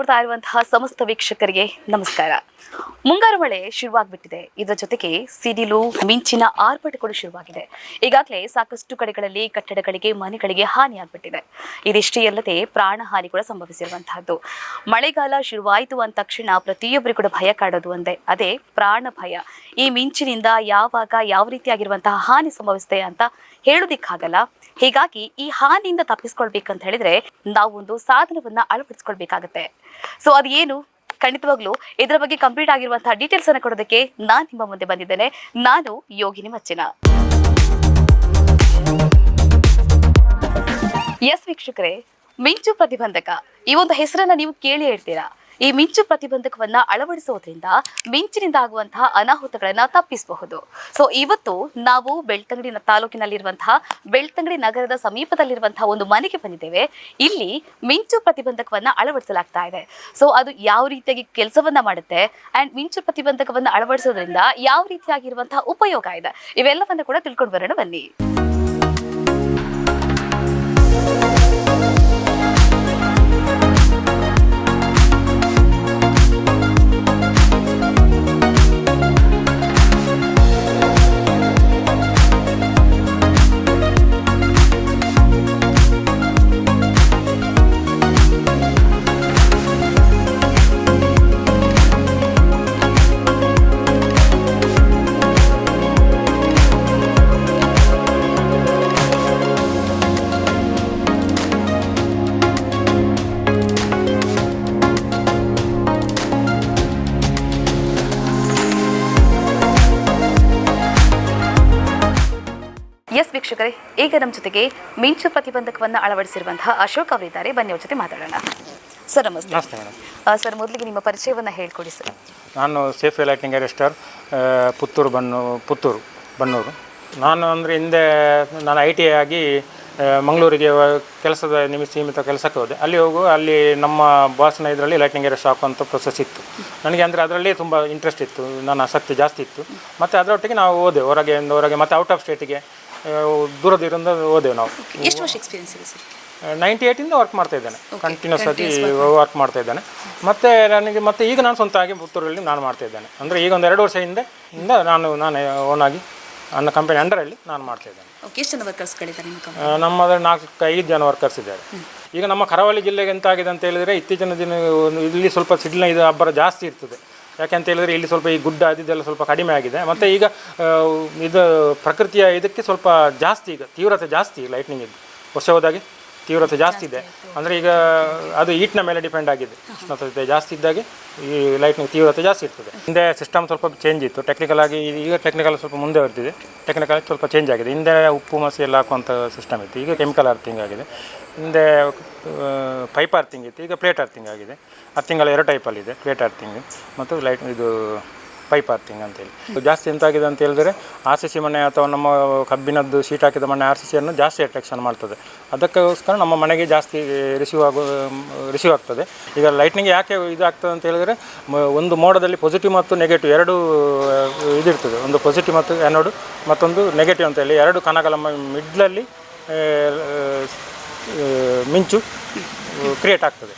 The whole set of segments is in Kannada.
ನೋಡ್ತಾ ಇರುವಂತಹ ಸಮಸ್ತ ವೀಕ್ಷಕರಿಗೆ ನಮಸ್ಕಾರ. ಮುಂಗಾರು ಮಳೆ ಶುರುವಾಗ್ಬಿಟ್ಟಿದೆ. ಇದರ ಜೊತೆಗೆ ಸಿಡಿಲು, ಮಿಂಚಿನ ಆರ್ಭಟ ಕೂಡ ಶುರುವಾಗಿದೆ. ಈಗಾಗಲೇ ಸಾಕಷ್ಟು ಕಡೆಗಳಲ್ಲಿ ಕಟ್ಟಡಗಳಿಗೆ, ಮನೆಗಳಿಗೆ ಹಾನಿಯಾಗ್ಬಿಟ್ಟಿದೆ ಇದಿಷ್ಟೇ ಅಲ್ಲದೆ ಪ್ರಾಣ ಹಾನಿ ಕೂಡ ಸಂಭವಿಸಿರುವಂತಹದ್ದು. ಮಳೆಗಾಲ ಶುರುವಾಯಿತು ಅಂದ ತಕ್ಷಣ ಪ್ರತಿಯೊಬ್ಬರಿಗೂ ಕೂಡ ಭಯ ಕಾಡೋದು ಒಂದೇ. ಅದೇ ಪ್ರಾಣ ಭಯ. ಈ ಮಿಂಚಿನಿಂದ ಯಾವಾಗ ಯಾವ ರೀತಿಯಾಗಿರುವಂತಹ ಹಾನಿ ಸಂಭವಿಸಿದೆ ಅಂತ ಹೇಳೋದಿಕ್ಕಾಗಲ್ಲ. ಹೀಗಾಗಿ ಈ ಹಾನಿಯಿಂದ ತಪ್ಪಿಸ್ಕೊಳ್ಬೇಕಂತ ಹೇಳಿದ್ರೆ ನಾವು ಒಂದು ಸಾಧನವನ್ನ ಅಳವಡಿಸ್ಕೊಳ್ಬೇಕಾಗತ್ತೆ. ಸೊ ಅದು ಏನು? ಖಂಡಿತವಾಗ್ಲೂ ಇದರ ಬಗ್ಗೆ ಕಂಪ್ಲೀಟ್ ಆಗಿರುವಂತಹ ಡೀಟೇಲ್ಸ್ ಅನ್ನ ಕೊಡೋದಕ್ಕೆ ನಾನ್ ನಿಮ್ಮ ಮುಂದೆ ಬಂದಿದ್ದೇನೆ. ನಾನು ಯೋಗಿನಿ ಮಚ್ಚಿನ. ಎಸ್ ವೀಕ್ಷಕರೇ, ಮಿಂಚು ಪ್ರತಿಬಂಧಕ, ಈ ಒಂದು ಹೆಸರನ್ನ ನೀವು ಕೇಳಿ ಹೇಳ್ತೀರಾ? ಈ ಮಿಂಚು ಪ್ರತಿಬಂಧಕವನ್ನ ಅಳವಡಿಸುವುದರಿಂದ ಮಿಂಚಿನಿಂದ ಆಗುವಂತಹ ಅನಾಹುತಗಳನ್ನ ತಪ್ಪಿಸಬಹುದು. ಸೊ ಇವತ್ತು ನಾವು ಬೆಳ್ತಂಗಡಿ ತಾಲೂಕಿನಲ್ಲಿರುವಂತಹ ಬೆಳ್ತಂಗಡಿ ನಗರದ ಸಮೀಪದಲ್ಲಿರುವಂತಹ ಒಂದು ಮನೆಗೆ ಬಂದಿದ್ದೇವೆ. ಇಲ್ಲಿ ಮಿಂಚು ಪ್ರತಿಬಂಧಕವನ್ನ ಅಳವಡಿಸಲಾಗ್ತಾ ಇದೆ. ಸೊ ಅದು ಯಾವ ರೀತಿಯಾಗಿ ಕೆಲಸವನ್ನ ಮಾಡುತ್ತೆ ಅಂಡ್ ಮಿಂಚು ಪ್ರತಿಬಂಧಕವನ್ನ ಅಳವಡಿಸೋದ್ರಿಂದ ಯಾವ ರೀತಿಯಾಗಿರುವಂತಹ ಉಪಯೋಗ ಇದೆ? ಇವೆಲ್ಲವನ್ನ ಕೂಡ ತಿಳ್ಕೊಂಡು ಬರೋಣ ಬನ್ನಿ. ಎಸ್ ವೀಕ್ಷಕರೇ ಈಗ ನಮ್ಮ ಜೊತೆಗೆ ಮಿಂಚು ಪ್ರತಿಬಂಧಕವನ್ನು ಅಳವಡಿಸಿರುವಂತಹ ಅಶೋಕ್ ಅವರಿದ್ದಾರೆ. ಬನ್ನಿ ಅವ್ರ ಜೊತೆ ಮಾತಾಡೋಣ. ಸರ್ ನಮಸ್ತೆ. ನಮಸ್ತೆ ಮೇಡಮ್. ಸರ್ ಮೊದಲಿಗೆ ನಿಮ್ಮ ಪರಿಚಯವನ್ನು ಹೇಳ್ಕೊಡಿ ಸರ್. ನಾನು ಸೇಫ್ ಲೈಟಿಂಗ್ ಅರೆಸ್ಟರ್ ಪುತ್ತೂರು ಬನ್ನು ಪುತ್ತೂರು ಬನ್ನೂರು. ನಾನು ಅಂದರೆ ಹಿಂದೆ ನಾನು ಐ ಟಿ ಐ ಆಗಿ ಮಂಗಳೂರಿಗೆ ಕೆಲಸದ ನಿಮಗೆ ಸೀಮಿತ ಕೆಲಸಕ್ಕೆ ಹೋದೆ. ಅಲ್ಲಿ ಹೋಗು ಅಲ್ಲಿ ನಮ್ಮ ಬಾಸ್ನ ಇದರಲ್ಲಿ ಲೈಟಿಂಗ್ ಅರೆಸ್ಟ್ ಹಾಕುವಂಥ ಪ್ರೊಸೆಸ್ ಇತ್ತು. ನನಗೆ ಅಂದರೆ ಅದರಲ್ಲಿ ತುಂಬ ಇಂಟ್ರೆಸ್ಟ್ ಇತ್ತು ನನ್ನ ಆಸಕ್ತಿ ಜಾಸ್ತಿ ಇತ್ತು. ಮತ್ತು ಅದರೊಟ್ಟಿಗೆ ನಾವು ಹೋದೆ ಹೊರಗೆ ಒಂದು ಹೊರಗೆ ಮತ್ತು ಔಟ್ ಆಫ್ ಸ್ಟೇಟಿಗೆ ದೂರದಿಂದ ಹೋದೆವು ನಾವು. ಎಷ್ಟು ವರ್ಷ ಎಕ್ಸ್ಪೀರಿಯನ್ಸ್ ಇದೆ ಸರ್? ನೈಂಟಿ ಏಯ್ಟಿಂದ ವರ್ಕ್ ಮಾಡ್ತಾ ಇದ್ದೇನೆ. ಕಂಟಿನ್ಯೂಸ್ ಆಗಿ ವರ್ಕ್ ಮಾಡ್ತಾ ಇದ್ದಾನೆ. ಮತ್ತು ನನಗೆ ಮತ್ತೆ ಈಗ ನಾನು ಸ್ವಂತ ಆಗಿ ಪುತ್ತೂರಲ್ಲಿ ನಾನು ಮಾಡ್ತಾ ಇದ್ದೇನೆ. ಅಂದರೆ ಈಗ ಒಂದು ಎರಡು ವರ್ಷ ಹಿಂದೆ ಇಂದ ನಾನು ನಾನು ಓನಾಗಿ ನನ್ನ ಕಂಪನಿ ಅಂಡರಲ್ಲಿ ನಾನು ಮಾಡ್ತಾ ಇದ್ದೇನೆ. ಎಷ್ಟು ಜನ ವರ್ಕರ್ಸ್ಗಳಿದ್ದಾರೆ ನಮ್ಮದ್ರ ನಾಲ್ಕು ಐದು ಜನ ವರ್ಕರ್ಸ್ ಇದ್ದಾರೆ. ಈಗ ನಮ್ಮ ಕರಾವಳಿ ಜಿಲ್ಲೆಗೆ ಎಂತ ಆಗಿದೆ ಅಂತ ಹೇಳಿದರೆ ಇತ್ತೀಚಿನ ದಿನ ಒಂದು ಇಲ್ಲಿ ಸ್ವಲ್ಪ ಸಿಡಿಲಿನ ಇದು ಅಬ್ಬರ ಜಾಸ್ತಿ ಇರ್ತದೆ. ಯಾಕೆಂತ ಹೇಳಿದ್ರೆ ಇಲ್ಲಿ ಸ್ವಲ್ಪ ಈ ಗುಡ್ಡ ಅದಿದೆಲ್ಲ ಸ್ವಲ್ಪ ಕಡಿಮೆ ಆಗಿದೆ. ಮತ್ತು ಈಗ ಇದು ಪ್ರಕೃತಿಯ ಇದಕ್ಕೆ ಸ್ವಲ್ಪ ಜಾಸ್ತಿ ಈಗ ತೀವ್ರತೆ ಜಾಸ್ತಿ ಲೈಟ್ನಿಂಗ್ ಇದು ವರ್ಷ ಹೋದಾಗೆ ತೀವ್ರತೆ ಜಾಸ್ತಿ ಇದೆ. ಅಂದರೆ ಈಗ ಅದು ಈಟ್ನ ಮೇಲೆ ಡಿಪೆಂಡ್ ಆಗಿದೆ. ಉಷ್ಣತೆ ಜಾಸ್ತಿ ಇದ್ದಾಗೆ ಈ ಲೈಟ್ನಿಂಗ್ ತೀವ್ರತೆ ಜಾಸ್ತಿ ಇರ್ತದೆ. ಹಿಂದೆ ಸಿಸ್ಟಮ್ ಸ್ವಲ್ಪ ಚೇಂಜ್ ಇತ್ತು. ಟೆಕ್ನಿಕಲ್ ಆಗಿ ಈಗ ಟೆಕ್ನಿಕಲ್ ಸ್ವಲ್ಪ ಮುಂದೆ ಬರ್ತಿದೆ. ಟೆಕ್ನಿಕಲ್ ಸ್ವಲ್ಪ ಚೇಂಜ್ ಆಗಿದೆ. ಹಿಂದೆ ಉಪ್ಪು ಮಸಿ ಎಲ್ಲ ಹಾಕುವಂಥ ಸಿಸ್ಟಮ್ ಇತ್ತು. ಈಗ ಕೆಮಿಕಲ್ ಅರ್ಥಿಂಗ್ ಆಗಿದೆ. ಹಿಂದೆ ಪೈಪ್ ಅರ್ಥಿಂಗ್ ಇತ್ತು ಈಗ ಪ್ಲೇಟ್ ಅರ್ಥಿಂಗ್ ಆಗಿದೆ. ಅರ್ಥಿಂಗಲ್ಲ ಎರಡು ಟೈಪಲ್ಲಿದೆ ಪ್ಲೇಟ್ ಅರ್ಥಿಂಗ್ ಮತ್ತು ಲೈಟ್ ಇದು ಪೈಪ್ ಅರ್ಥಿಂಗ್ ಅಂತೇಳಿ ಜಾಸ್ತಿ ಎಂತಾಗಿದೆ ಅಂತ ಹೇಳಿದ್ರೆ ಆರ್ ಸಿ ಸಿ ಮನೆ ಅಥವಾ ನಮ್ಮ ಕಬ್ಬಿನದ್ದು ಶೀಟ್ ಹಾಕಿದ ಮನೆ ಆರ್ ಸಿ ಸಿಯನ್ನು ಜಾಸ್ತಿ ಅಟ್ರಾಕ್ಷನ್ ಮಾಡ್ತದೆ. ಅದಕ್ಕೋಸ್ಕರ ನಮ್ಮ ಮನೆಗೆ ಜಾಸ್ತಿ ರಿಸೀವ್ ಆಗೋ ರಿಸೀವ್ ಆಗ್ತದೆ. ಈಗ ಲೈಟ್ನಿಂಗ್ ಯಾಕೆ ಇದು ಆಗ್ತದೆ ಅಂತ ಹೇಳಿದ್ರೆ ಒಂದು ಮೋಡದಲ್ಲಿ ಪಾಸಿಟಿವ್ ಮತ್ತು ನೆಗೆಟಿವ್ ಎರಡು ಇದಿರ್ತದೆ. ಒಂದು ಪಾಸಿಟಿವ್ ಮತ್ತು ಆ್ಯನೋಡು ಮತ್ತೊಂದು ನೆಗೆಟಿವ್ ಅಂತ ಹೇಳಿ ಎರಡು ಕನಗಳ ಮಿಡ್ಲಲ್ಲಿ ಮಿಂಚು ಕ್ರಿಯೇಟ್ ಆಗ್ತದೆ.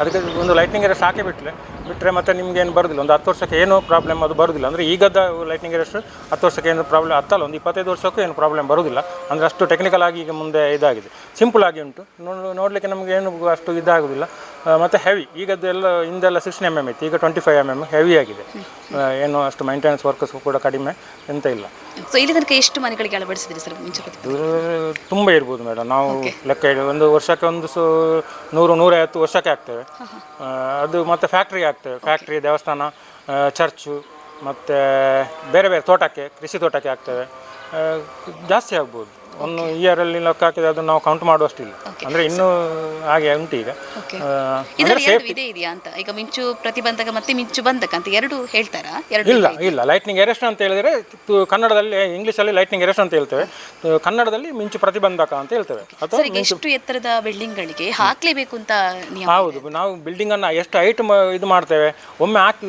ಅದಕ್ಕೆ ಒಂದು ಲೈಟ್ನಿಂಗ್ ಎರೆಸ್ಟ್ ಹಾಕಿ ಬಿಟ್ಟರೆ ಬಿಟ್ಟರೆ ಮತ್ತೆ ನಿಮ್ಗೆ ಏನು ಬರೋದಿಲ್ಲ. ಒಂದು ಹತ್ತು ವರ್ಷಕ್ಕೆ ಏನು ಪ್ರಾಬ್ಲಮ್ ಅದು ಬರೋದಿಲ್ಲ. ಅಂದರೆ ಈಗದ ಲೈಟ್ನಿಂಗ್ ಎರೆಸ್ಟ್ ಹತ್ತು ವರ್ಷಕ್ಕೆ ಏನು ಪ್ರಾಬ್ಲಮ್ ಹತ್ತಲ್ಲ, ಒಂದು ಇಪ್ಪತ್ತೈದು ವರ್ಷಕ್ಕೂ ಏನು ಪ್ರಾಬ್ಲಮ್ ಬರೋದಿಲ್ಲ. ಅಂದರೆ ಅಷ್ಟು ಟೆಕ್ನಿಕಲ್ ಆಗಿ ಈಗ ಮುಂದೆ ಇದಾಗಿದೆ. ಸಿಂಪಲ್ ಆಗಿ ಉಂಟು. ನೋಡ್- ನೋಡಲಿಕ್ಕೆ ನಮಗೆ ಏನು ಅಷ್ಟು ಇದಾಗೋದಿಲ್ಲ. ಮತ್ತು ಹೆವಿ ಈಗದ್ದೆಲ್ಲ ಹಿಂದೆಲ್ಲ ಸಿಕ್ಸ್ಟೀನ್ ಎಂ ಎಂ ಇತ್ತು. ಈಗ twenty five M M heavy ಆಗಿದೆ ಏನು ಅಷ್ಟು ಮೈಂಟೆನೆನ್ಸ್ ವರ್ಕರ್ಸ್ ಕೂಡ ಕಡಿಮೆ ಎಂತ ಇಲ್ಲ. ಸೊ ಇಲ್ಲಿ ತನಕ ಎಷ್ಟು ಮನೆಗಳಿಗೆ ಅಳವಡಿಸಿದ್ರಿ ಸರ್ ಮುಂಚೆ ತುಂಬ ಇರ್ಬೋದು ಮೇಡಮ್ ನಾವು ಲೆಕ್ಕ ಇಡಿ ಒಂದು ವರ್ಷಕ್ಕೆ ಒಂದು ಸು ನೂರು ನೂರೈವತ್ತು ವರ್ಷಕ್ಕೆ ಆಗ್ತೇವೆ. ಅದು ಮತ್ತು ಫ್ಯಾಕ್ಟ್ರಿಗೆ ಆಗ್ತೇವೆ. ಫ್ಯಾಕ್ಟ್ರಿ ದೇವಸ್ಥಾನ ಚರ್ಚು ಮತ್ತು ಬೇರೆ ಬೇರೆ ತೋಟಕ್ಕೆ ಕೃಷಿ ತೋಟಕ್ಕೆ ಆಗ್ತೇವೆ. ಜಾಸ್ತಿ ಆಗ್ಬೋದು. ಒಂದು ಇಯರಲ್ಲಿ ಲೆಕ್ಕ ಹಾಕಿದ್ರೆ ಅದು ನಾವು ಕೌಂಟ್ ಮಾಡುವಷ್ಟಿಲ್ಲ. ಅಂದ್ರೆ ಇನ್ನೂ ಹಾಗೆ ಉಂಟು ಈಗ. ಇದರಲ್ಲಿ ಎರಡು ವಿಧ ಇದೆಯಾ ಅಂತ? ಈಗ ಮಿಂಚು ಪ್ರತಿಬಂಧಕ ಮತ್ತೆ ಮಿಂಚು ಬಂಧಕ ಅಂತ ಎರಡು ಹೇಳ್ತಾರಾ? ಎರಡು ಇಲ್ಲ ಇಲ್ಲ ಲೈಟ್ನಿಂಗ್ ಅರೆಸ್ಟ್ ಅಂತ ಹೇಳಿದ್ರೆ ಕನ್ನಡದಲ್ಲಿ ಕನ್ನಡದಲ್ಲಿ ಅಲ್ಲಿ ಲೈಟ್ನಿಂಗ್ ಅರೆಸ್ಟ್ ಅಂತ ಹೇಳ್ತೇವೆ. ಕನ್ನಡದಲ್ಲಿ ಮಿಂಚು ಪ್ರತಿಬಂಧಕ ಅಂತ ಹೇಳ್ತೇವೆ. ಅಥವಾ ಸರ್ ಈಗ ಎಷ್ಟು ಎತ್ತರದ ಬಿಲ್ಡಿಂಗ್ ಗಳಿಗೆ ಹಾಕ್ಲೇಬೇಕು ಅಂತ ನಿಯಮ ಹೌದು ನಾವು ಬಿಲ್ಡಿಂಗನ್ನು ಎಷ್ಟು ಹೈಟ್ ಇದು ಮಾಡ್ತೇವೆ ಒಮ್ಮೆ ಹಾಕಿ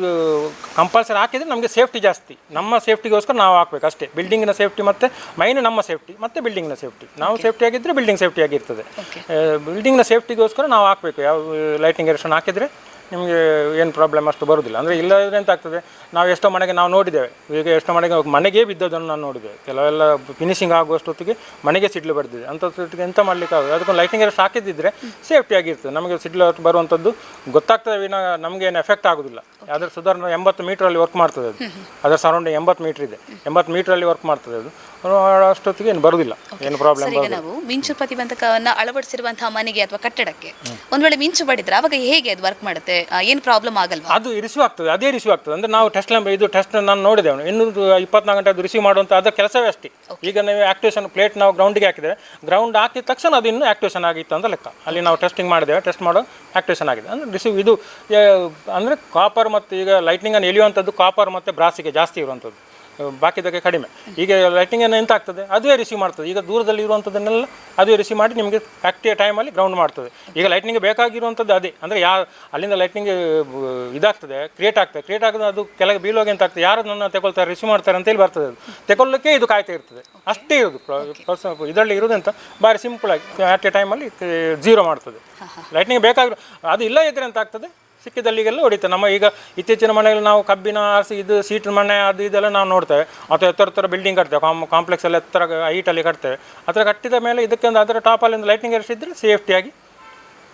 ಕಂಪಲ್ಸರಿ ಹಾಕಿದ್ರೆ ನಮಗೆ ಸೇಫ್ಟಿ ಜಾಸ್ತಿ. ನಮ್ಮ ಸೇಫ್ಟಿಗೋಸ್ಕರ ನಾವು ಹಾಕ್ಬೇಕು ಅಷ್ಟೇ. ಬಿಲ್ಡಿಂಗ್ನ ಸೇಫ್ಟಿ ಮತ್ತೆ ಮೈನ್ ನಮ್ಮ ಸೇಫ್ಟಿ ಮತ್ತು ಬಿಲ್ಡಿಂಗಿನ ಸೇಫ್ಟಿ ನಾವು ಸೇಫ್ಟಿ ಆಗಿದ್ದರೆ ಬಿಲ್ಡಿಂಗ್ ಸೇಫ್ಟಿ ಆಗಿರ್ತದೆ. ಬಿಲ್ಡಿಂಗ್ನ ಸೇಫ್ಟಿಗೋಸ್ಕರ ನಾವು ಹಾಕಬೇಕು. ಯಾವ ಲೈಟಿಂಗ್ ಎರೆಕ್ಷನ್ ಹಾಕಿದರೆ ನಿಮಗೆ ಏನು ಪ್ರಾಬ್ಲಮ್ ಅಷ್ಟು ಬರೋದಿಲ್ಲ. ಅಂದರೆ ಇಲ್ಲದ್ರೆ ಎಂತ ಆಗ್ತದೆ ನಾವು ಎಷ್ಟೋ ಮನೆಗೆ ನಾವು ನೋಡಿದ್ದೇವೆ. ಈಗ ಎಷ್ಟೋ ಮನೆಗೆ ಮನೆಗೆ ಬಿದ್ದದನ್ನು ನಾನು ನೋಡಿದ್ದೇವೆ. ಕೆಲವೆಲ್ಲ ಫಿನಿಶಿಂಗ್ ಆಗುವಷ್ಟೊತ್ತಿಗೆ ಮನೆಗೆ ಸಿಡ್ಲು ಬಡ್ದಿದೆ ಅಂಥದ್ದು ಎಂತ ಮಾಡ್ಲಿಕ್ಕೆ ಆಗೋದು ಅದಕ್ಕೊಂದು ಲೈಟಿಂಗ್ ಎರೆಸ್ಟ್ ಹಾಕಿದ್ದಿದ್ರೆ ಸೇಫ್ಟಿ ಆಗಿರ್ತದೆ. ನಮಗೆ ಸಿಡ್ಲು ಬರುವಂಥದ್ದು ಗೊತ್ತಾಗ್ತದೆ ವಿನ ನಮಗೆ ಏನು ಎಫೆಕ್ಟ್ ಆಗೋದಿಲ್ಲ. ಅದರ ಸುಧಾರಣೆ ಎಂಬತ್ತು ಮೀಟ್ರಲ್ಲಿ ವರ್ಕ್ ಮಾಡ್ತದೆ ಅದು. ಅದರ ಸರೌಂಡಿಂಗ್ ಎಂಬತ್ತು ಮೀಟ್ರ್ ಇದೆ. ಎಂಬತ್ತು ಮೀಟ್ರಲ್ಲಿ ವರ್ಕ್ ಮಾಡ್ತದೆ ಅದು. ಅಷ್ಟೊತ್ತಿಗೆ ಏನು ಬರೋದಿಲ್ಲ. ಏನು ಪ್ರಾಬ್ಲಮ್ ಈಗ ನಾವು ಮಿಂಚು ಪ್ರತಿಬಂಧಕವನ್ನು ಅಳವಡಿಸಿರುವಂತಹ ಮನೆಗೆ ಅಥವಾ ಕಟ್ಟಡಕ್ಕೆ ಒಂದ್ ವೇಳೆ ಮಿಂಚು ಬಡಿದ್ರೆ ಅವಾಗ ಹೇಗೆ ಅದು ವರ್ಕ್ ಮಾಡುತ್ತೆ? ಏನು ಏನ್ ಪ್ರಾಬ್ಲಮ್ ಆಗಲ್ವಾ? ಅದು ರಿಸೀವ್ ಆಗ್ತದೆ ಅದೇ ರಿಸೀವ್ ಆಗ್ತದೆ. ಅಂದರೆ ನಾವು ಟೆಸ್ಟ್ ಇದು ಟೆಸ್ಟ್ ನಾನು ನೋಡಿದೆ ಇನ್ನೂರು ಇಪ್ಪತ್ನಾಲ್ಕು ಗಂಟೆ ಅದು ರಿಸೀವ್ ಮಾಡುವಂಥ ಅದರ ಕೆಲಸವೇ ಅಷ್ಟೇ. ಈಗ ನೀವು ಆಕ್ಟಿವೇಷನ್ ಪ್ಲೇಟ್ ನಾವು ಗ್ರೌಂಡಿಗೆ ಹಾಕಿದ್ರೆ ಗ್ರೌಂಡ್ ಹಾಕಿದ ತಕ್ಷಣ ಅದು ಇನ್ನೂ ಆಕ್ಟಿವೇಷನ್ ಆಗಿತ್ತು ಅಂತ ಲೆಕ್ಕ. ಅಲ್ಲಿ ನಾವು ಟೆಸ್ಟಿಂಗ್ ಮಾಡಿದ್ದೇವೆ ಟೆಸ್ಟ್ ಮಾಡೋ ಆಕ್ಟಿವೇಷನ್ ಆಗಿದೆ. ಅಂದರೆ ರಿಸೀವ್ ಇದು ಅಂದರೆ ಕಾಪರ್ ಮತ್ತು ಈಗ ಲೈಟ್ನಿಂಗನ್ನು ಎಳೆಯುವಂಥದ್ದು ಕಾಪರ್ ಮತ್ತು ಬ್ರಾಸಿಗೆ ಜಾಸ್ತಿ ಇರುವಂಥದ್ದು. ಬಾಕಿದಕ್ಕೆ ಕಡಿಮೆ. ಈಗ ಲೈಟಿಂಗನ್ನು ಎಂತ ಆಗ್ತದೆ? ಅದುವೇ ರಿಸೀವ್ ಮಾಡ್ತದೆ. ಈಗ ದೂರದಲ್ಲಿ ಇರುವಂಥದ್ದನ್ನೆಲ್ಲ ಅದುವೇ ರಿಸೀವ್ ಮಾಡಿ ನಿಮಗೆ ಆಕ್ಟಿವ್ ಟೈಮಲ್ಲಿ ಗ್ರೌಂಡ್ ಮಾಡ್ತದೆ. ಈಗ ಲೈಟ್ನಿಂಗ್ ಬೇಕಾಗಿರುವಂಥದ್ದು ಅದೇ. ಅಂದರೆ ಯಾ ಅಲ್ಲಿಂದ ಲೈಟ್ನಿಂಗ್ ಇದಾಗ್ತದೆ ಕ್ರಿಯೇಟ್ ಆಗ್ತದೆ. ಕ್ರಿಯೇಟ್ ಆಗೋದು ಅದು ಕೆಳಗೆ ಬೀಳೋಗಿ ಅಂತ ಆಗ್ತದೆ? ಯಾರು ನನ್ನ ತಗೊಳ್ತಾರೆ ರಿಸೀವ್ ಮಾಡ್ತಾರೆ ಅಂತೇಳಿ ಬರ್ತದೆ ಅದು. ತಗೊಳ್ಳೋಕ್ಕೆ ಇದು ಕಾಯ್ತಾ ಇರ್ತದೆ. ಅಷ್ಟೇ ಇರೋದು. ಇದರಲ್ಲಿ ಇರೋದಂತ ಭಾರಿ ಸಿಂಪಲ್ ಆಗಿ ಆಟ್ ಎ ಟೈಮಲ್ಲಿ ಜೀರೋ ಮಾಡ್ತದೆ. ಲೈಟ್ನಿಂಗ್ ಬೇಕಾಗಿರೋ ಅದು ಇಲ್ಲ ಇದ್ರೆ ಅಂತ ಆಗ್ತದೆ? ಸಿಕ್ಕಿದಲ್ಲಿಗೆಲ್ಲ ಹೊಡಿತೇವೆ. ನಮ್ಮ ಈಗ ಇತ್ತೀಚಿನ ಮನೆಯಲ್ಲಿ ನಾವು ಕಬ್ಬಿನ ಆರಿಸಿ ಇದು ಸೀಟಿನ ಮನೆ, ಅದು ಇದೆಲ್ಲ ನಾವು ನೋಡ್ತೇವೆ. ಅಥವಾ ಎತ್ತರ ಎತ್ತರ ಬಿಲ್ಡಿಂಗ್ ಕಟ್ತೇವೆ. ಕಾಮ್ ಕಾಂಪ್ಲೆಕ್ಸ್ ಎಲ್ಲ ಎತ್ತರ ಹೈಟಲ್ಲಿ ಕಟ್ತೇವೆ. ಅದರ ಕಟ್ಟಿದ ಮೇಲೆ ಇದಕ್ಕೆ ಒಂದು ಅದರ ಟಾಪಲ್ಲಿ ಒಂದು ಲೈಟಿಂಗ್ ಇರಿಸಿದ್ರೆ ಸೇಫ್ಟಿಯಾಗಿ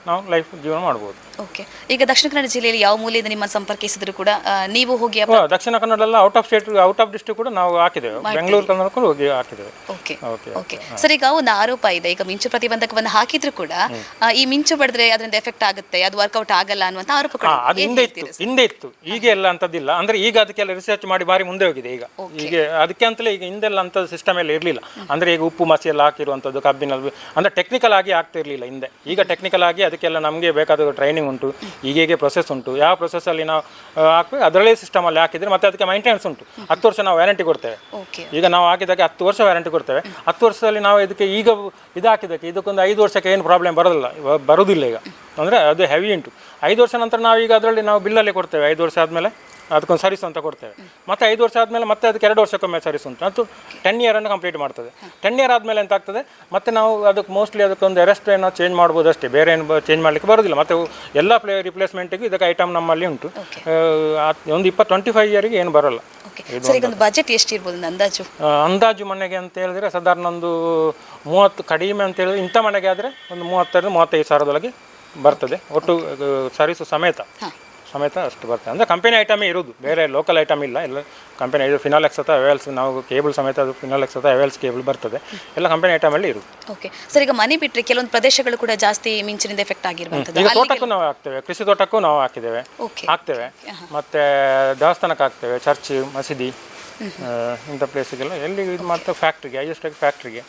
ನಾವು ಲೈಫ್ ಜೀವನ ಮಾಡ್ಬೋದು. ಓಕೆ ಈಗ ದಕ್ಷಿಣ ಕನ್ನಡ ಜಿಲ್ಲೆಯಲ್ಲಿ ಯಾವ ಮೂಲೆಯಿಂದ ನಿಮ್ಮ ಸಂಪರ್ಕಿಸಿದ್ರು ಕೂಡ ಆ, ನೀವು ಹೋಗಿ ಓ, ದಕ್ಷಿಣ ಕನ್ನಡ ಎಲ್ಲ out of state out of district ಕೂಡ ನಾವು ಹಾಕಿದ್ದೇವೆ. ಬೆಂಗಳೂರು ಕೂಡ ಹೋಗಿ ಹಾಕಿದ್ದೇವೆ. ಓಕೆ ಓಕೆ ಓಕೆ ಸರ್ ಈಗ ಒಂದು ಆರೋಪ ಇದೆ. ಈಗ ಮಿಂಚು ಪ್ರತಿಬಂಧಕವನ್ನು ಹಾಕಿದ್ರು ಕೂಡ ಆ, ಈ ಮಿಂಚು ಬಡಿದ್ರೆ ಅದರಿಂದ ಎಫೆಕ್ಟ್ ಆಗುತ್ತೆ ಅದು ವರ್ಕೌಟ್ ಆಗಲ್ಲ ಅನ್ನುವಂತ ಆರೋಪ ಹಾ ಅದು ಹಿಂದೆ ಇತ್ತು ಹಿಂದೆ ಇತ್ತು. ಈಗ ಎಲ್ಲ ಅಂತದಿಲ್ಲ ಅಂದ್ರೆ ಈಗ ಅದಕ್ಕೆಲ್ಲ ರಿಸರ್ಚ್ ಮಾಡಿ ಬಾರಿ ಮುಂದೆ ಹೋಗಿದೆ ಈಗ. ಈಗ ಅದಕ್ಕೆ ಅಂತಲೇ ಈಗ ಹಿಂದೆಲ್ಲ ಅಂತ ಸಿಸ್ಟಮ್ ಎಲ್ಲ ಇರಲಿಲ್ಲ. ಅಂದ್ರೆ ಈಗ ಉಪ್ಪು ಮಸಿ ಎಲ್ಲ ಹಾಕಿರುವಂಥದ್ದು ಕಬ್ಬಿನಲ್ಲಿ. ಅಂದ್ರೆ ಟೆಕ್ನಿಕಲ್ ಆಗಿ ಆಗ್ತಿರ್ಲಿಲ್ಲ ಹಿಂದೆ. ಈಗ ಟೆಕ್ನಿಕಲ್ ಆಗಿ ಅದಕ್ಕೆಲ್ಲ ನಮಗೆ ಬೇಕಾದ ಟ್ರೈನಿಂಗ್ ಉಂಟು ಈಗ ಹೇಗೆ ಪ್ರೊಸೆಸ್ ಉಂಟು. ಯಾವ ಪ್ರೊಸೆಸ್ಸಲ್ಲಿ ನಾವು ಹಾಕ್ಬೇಕು ಅದರಲ್ಲೇ ಸಿಸ್ಟಮಲ್ಲಿ ಹಾಕಿದ್ರೆ ಮತ್ತೆ ಅದಕ್ಕೆ ಮೈಂಟೆನೆನ್ಸ್ ಉಂಟು. ಹತ್ತು ವರ್ಷ ನಾವು ವ್ಯಾರಂಟಿ ಕೊಡ್ತೇವೆ. ಓಕೆ ಈಗ ನಾವು ಹಾಕಿದ್ದಕ್ಕೆ ಹತ್ತು ವರ್ಷ ವ್ಯಾರಂಟಿ ಕೊಡ್ತೇವೆ. ಹತ್ತು ವರ್ಷದಲ್ಲಿ ನಾವು ಇದಕ್ಕೆ ಈಗ ಇದು ಹಾಕಿದಕ್ಕೆ ಇದಕ್ಕೊಂದು ಐದು ವರ್ಷಕ್ಕೆ ಏನು ಪ್ರಾಬ್ಲಮ್ ಬರೋದಿಲ್ಲ ಬರೋದಿಲ್ಲ ಈಗ. ಅಂದರೆ ಅದು ಹೆವಿ ಉಂಟು. ಐದು ವರ್ಷ ನಂತರ ನಾವು ಈಗ ಅದರಲ್ಲಿ ನಾವು ಬಿಲ್ಲಲ್ಲಿ ಕೊಡ್ತೇವೆ ಐದು ವರ್ಷ ಆದಮೇಲೆ. ಅದಕ್ಕೊಂದು ಸರ್ವಿಸ್ ಅಂತ ಕೊಡ್ತೇವೆ. ಮತ್ತೆ ಐದು ವರ್ಷ ಆದಮೇಲೆ ಮತ್ತೆ ಅದಕ್ಕೆ ಎರಡು ವರ್ಷಕ್ಕೊಮ್ಮೆ ಸರ್ವಿಸ್ ಉಂಟು. ಅದು ಟೆನ್ ಇಯರನ್ನು ಕಂಪ್ಲೀಟ್ ಮಾಡ್ತದೆ. ಟೆನ್ ಇಯರ್ ಆದಮೇಲೆ ಎಂತ ಆಗ್ತದೆ ಮತ್ತೆ ನಾವು ಅದಕ್ಕೆ ಮೋಸ್ಟ್ಲಿ ಅದಕ್ಕೊಂದು ಅರೆಸ್ಟ್ ಏನೋ ಚೇಂಜ್ ಮಾಡ್ಬೋದು ಅಷ್ಟೇ. ಬೇರೆ ಏನು ಚೇಂಜ್ ಮಾಡಲಿಕ್ಕೆ ಬರೋದಿಲ್ಲ. ಮತ್ತೆ ಎಲ್ಲ ಪ್ಲೇ ರಿಪ್ಲೇಸ್ಮೆಂಟಿಗೂ ಇದಕ್ಕೆ ಐಟಮ್ ನಮ್ಮಲ್ಲಿ ಉಂಟು. ಒಂದು ಇಪ್ಪತ್ತು ಟ್ವೆಂಟಿ ಫೈವ್ ಇಯರಿಗೆ ಏನು ಬರೋಲ್ಲ. ಒಂದು ಬಜೆಟ್ ಎಷ್ಟು ಇರ್ಬೋದು ಅಂದಾಜು? ಅಂದಾಜು ಮನೆಗೆ ಅಂತ ಹೇಳಿದ್ರೆ ಸಾಧಾರಣ ಒಂದು ಮೂವತ್ತು ಕಡಿಮೆ ಅಂತ ಹೇಳಿದ್ರೆ ಇಂಥ ಮನೆಗೆ ಆದರೆ ಒಂದು ಮೂವತ್ತರಿಂದ ಮೂವತ್ತೈದು ಸಾವಿರದೊಳಗೆ ಬರ್ತದೆ. ಒಟ್ಟು ಸರ್ವಿಸು ಸಮೇತ. ಸಮೇತ ಅಷ್ಟು ಬರ್ತದೆ. ಅಂದರೆ ಕಂಪನಿ ಐಟಮೇ ಇರೋದು. ಬೇರೆ ಲೋಕಲ್ ಐಟಮ್ ಇಲ್ಲ. ಎಲ್ಲ ಕಂಪನಿ ಇದು ಫಿನಾಲೆಕ್ಸ್ ಅಥವಾ ಅವೆಲ್ಸ್ ನಾವು ಕೇಬಲ್ ಸಮೇತ ಅದು ಫಿನಾಲೆಕ್ಸ್ ಅಥವಾ ಅವೆಲ್ಸ್ ಕೇಬಲ್ ಬರ್ತದೆ. ಎಲ್ಲ ಕಂಪನಿ ಐಟಮಲ್ಲಿ ಇರೋದು. ಓಕೆ ಸರ್ ಈಗ ಮನೆ ಬಿಟ್ಟರೆ ಕೆಲವೊಂದು ಪ್ರದೇಶಗಳು ಕೂಡ ಜಾಸ್ತಿ ಮಿಂಚಿನಿಂದ ಎಫೆಕ್ಟ್ ಆಗಿರುವಂಥದ್ದು ಈಗ ತೋಟಕ್ಕೂ ನಾವು ಹಾಕ್ತೇವೆ. ಕೃಷಿ ತೋಟಕ್ಕೂ ನಾವು ಹಾಕಿದ್ದೇವೆ. ಹಾಕ್ತೇವೆ. ಮತ್ತು ದೇವಸ್ಥಾನಕ್ಕೆ ಹಾಕ್ತೇವೆ. ಚರ್ಚ್ ಮಸೀದಿ. ಇಂಥ ಪ್ಲೇಸಿಗೆಲ್ಲ ಎಲ್ಲಿ ಇದು ಮಾಡ್ತಾ ಫ್ಯಾಕ್ಟ್ರಿಗೆ ಐಎಸ್ಟಾಗಿ ಫ್ಯಾಕ್ಟ್ರಿಗೆ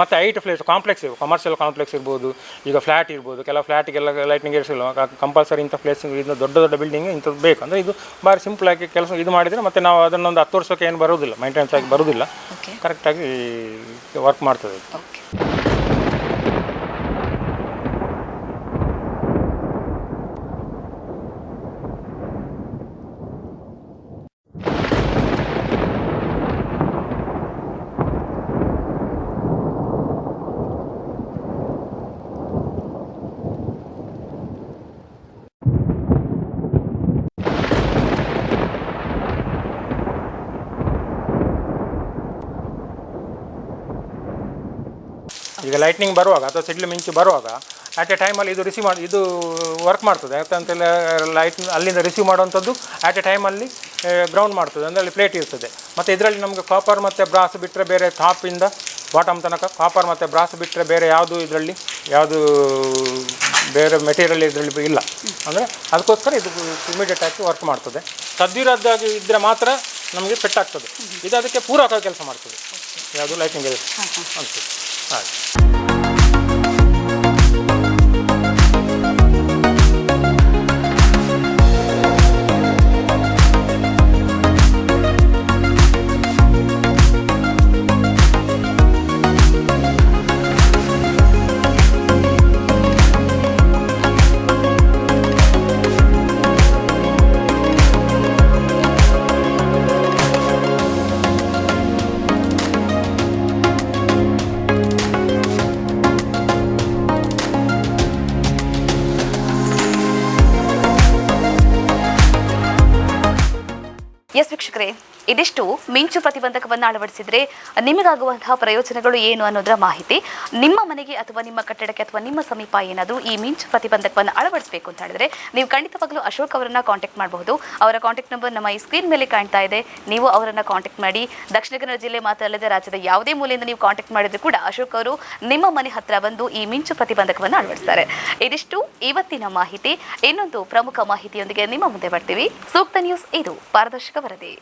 ಮತ್ತೆ ಐಟ್ ಪ್ಲೇಸ್ ಕಾಂಪ್ಲೆಕ್ಸ್ ಕಮರ್ಷಿಯಲ್ ಕಾಂಪ್ಲೆಕ್ಸ್ ಇರ್ಬೋದು ಈಗ ಫ್ಲ್ಯಾಟ್ ಇರ್ಬೋದು ಕೆಲವು ಫ್ಲ್ಯಾಟಿಗೆಲ್ಲ ಲೈಟ್ನಿಂಗ್ ಇರಿಸಿಲ್ಲ ಕಂಪಲ್ಸರಿ ಇಂಥ ಪ್ಲೇಸ್ ಇದು ದೊಡ್ಡ ದೊಡ್ಡ ಬಿಲ್ಡಿಂಗ್ ಇಂಥದ್ದು ಬೇಕು. ಅಂದರೆ ಇದು ಭಾರಿ ಸಿಂಪಲ್ ಆಗಿ ಕೆಲಸ ಇದು ಮಾಡಿದರೆ ಮತ್ತು ನಾವು ಅದನ್ನೊಂದು ಹತ್ತು ವರ್ಷಕ್ಕೆ ಏನು ಬರೋದಿಲ್ಲ ಮೈಂಟೆನೆನ್ಸ್ ಆಗಿ ಬರೋದಿಲ್ಲ ಕರೆಕ್ಟಾಗಿ ವರ್ಕ್ ಮಾಡ್ತದೆ. ಈಗ ಲೈಟ್ನಿಂಗ್ ಬರುವಾಗ ಅಥವಾ ಸಿಡ್ಲು ಮಿಂಚು ಬರುವಾಗ ಆಟ್ ಎ ಟೈಮಲ್ಲಿ ಇದು ರಿಸೀವ್ ಮಾಡಿ ಇದು ವರ್ಕ್ ಮಾಡ್ತದೆ. ಯಾಕಂತೇಳಿ ಲೈಟ್ ಅಲ್ಲಿಂದ ರಿಸೀವ್ ಮಾಡುವಂಥದ್ದು ಆಟ್ ಎ ಟೈಮಲ್ಲಿ ಗ್ರೌಂಡ್ ಮಾಡ್ತದೆ. ಅಂದರೆ ಅಲ್ಲಿ ಪ್ಲೇಟ್ ಇರ್ತದೆ. ಮತ್ತು ಇದರಲ್ಲಿ ನಮಗೆ ಕಾಪರ್ ಮತ್ತು ಬ್ರಾಸ್ ಬಿಟ್ಟರೆ ಬೇರೆ ಟಾಪಿಂದ ಬಾಟಮ್ ತನಕ ಕಾಪರ್ ಮತ್ತು ಬ್ರಾಸ್ ಬಿಟ್ಟರೆ ಬೇರೆ ಯಾವುದು ಇದರಲ್ಲಿ ಯಾವುದು ಬೇರೆ ಮೆಟೀರಿಯಲ್ ಇದರಲ್ಲಿ ಇಲ್ಲ. ಅಂದರೆ ಅದಕ್ಕೋಸ್ಕರ ಇದು ಇಮಿಡಿಯೇಟ್ ಆಗಿ ವರ್ಕ್ ಮಾಡ್ತದೆ. ತದ್ವಿರೋಧಾಗಿ ಇದ್ದರೆ ಮಾತ್ರ ನಮಗೆ ಪೆಟ್ಟಾಗ್ತದೆ ಇದು ಅದಕ್ಕೆ ಪೂರಕ ಕೆಲಸ ಮಾಡ್ತದೆ. ಯಾವುದು ಲೈಟಿಂಗ್ ಅನ್ಸುತ್ತೆ Touch. ಎಸ್ ವೀಕ್ಷಕರೇ ಇದಿಷ್ಟು ಮಿಂಚು ಪ್ರತಿಬಂಧಕವನ್ನು ಅಳವಡಿಸಿದ್ರೆ ನಿಮಗಾಗುವಂತಹ ಪ್ರಯೋಜನಗಳು ಏನು ಅನ್ನೋದರ ಮಾಹಿತಿ ನಿಮ್ಮ ಮನೆಗೆ ಅಥವಾ ನಿಮ್ಮ ಕಟ್ಟಡಕ್ಕೆ ಅಥವಾ ನಿಮ್ಮ ಸಮೀಪ ಏನಾದರೂ ಈ ಮಿಂಚು ಪ್ರತಿಬಂಧಕವನ್ನು ಅಳವಡಿಸಬೇಕು ಅಂತ ಹೇಳಿದ್ರೆ ನೀವು ಖಂಡಿತವಾಗಲೂ ಅಶೋಕ್ ಅವರನ್ನ ಕಾಂಟ್ಯಾಕ್ಟ್ ಮಾಡಬಹುದು. ಅವರ ಕಾಂಟ್ಯಾಕ್ಟ್ ನಂಬರ್ ನಮ್ಮ ಈ ಸ್ಕ್ರೀನ್ ಮೇಲೆ ಕಾಣ್ತಾ ಇದೆ. ನೀವು ಅವರನ್ನ ಕಾಂಟ್ಯಾಕ್ಟ್ ಮಾಡಿ. ದಕ್ಷಿಣ ಕನ್ನಡ ಜಿಲ್ಲೆ ಮಾತ್ರ ಅಲ್ಲದೆ ರಾಜ್ಯದ ಯಾವುದೇ ಮೂಲೆಯಿಂದ ನೀವು ಕಾಂಟ್ಯಾಕ್ಟ್ ಮಾಡಿದ್ರು ಕೂಡ ಅಶೋಕ್ ಅವರು ನಿಮ್ಮ ಮನೆ ಹತ್ರ ಬಂದು ಈ ಮಿಂಚು ಪ್ರತಿಬಂಧಕವನ್ನು ಅಳವಡಿಸ್ತಾರೆ. ಇದಿಷ್ಟು ಇವತ್ತಿನ ಮಾಹಿತಿ. ಇನ್ನೊಂದು ಪ್ರಮುಖ ಮಾಹಿತಿಯೊಂದಿಗೆ ನಿಮ್ಮ ಮುಂದೆ ಬರ್ತೀವಿ. ಸೂಕ್ತ ನ್ಯೂಸ್ ಇದು. ಪಾರದರ್ಶಕ ವರದಿ.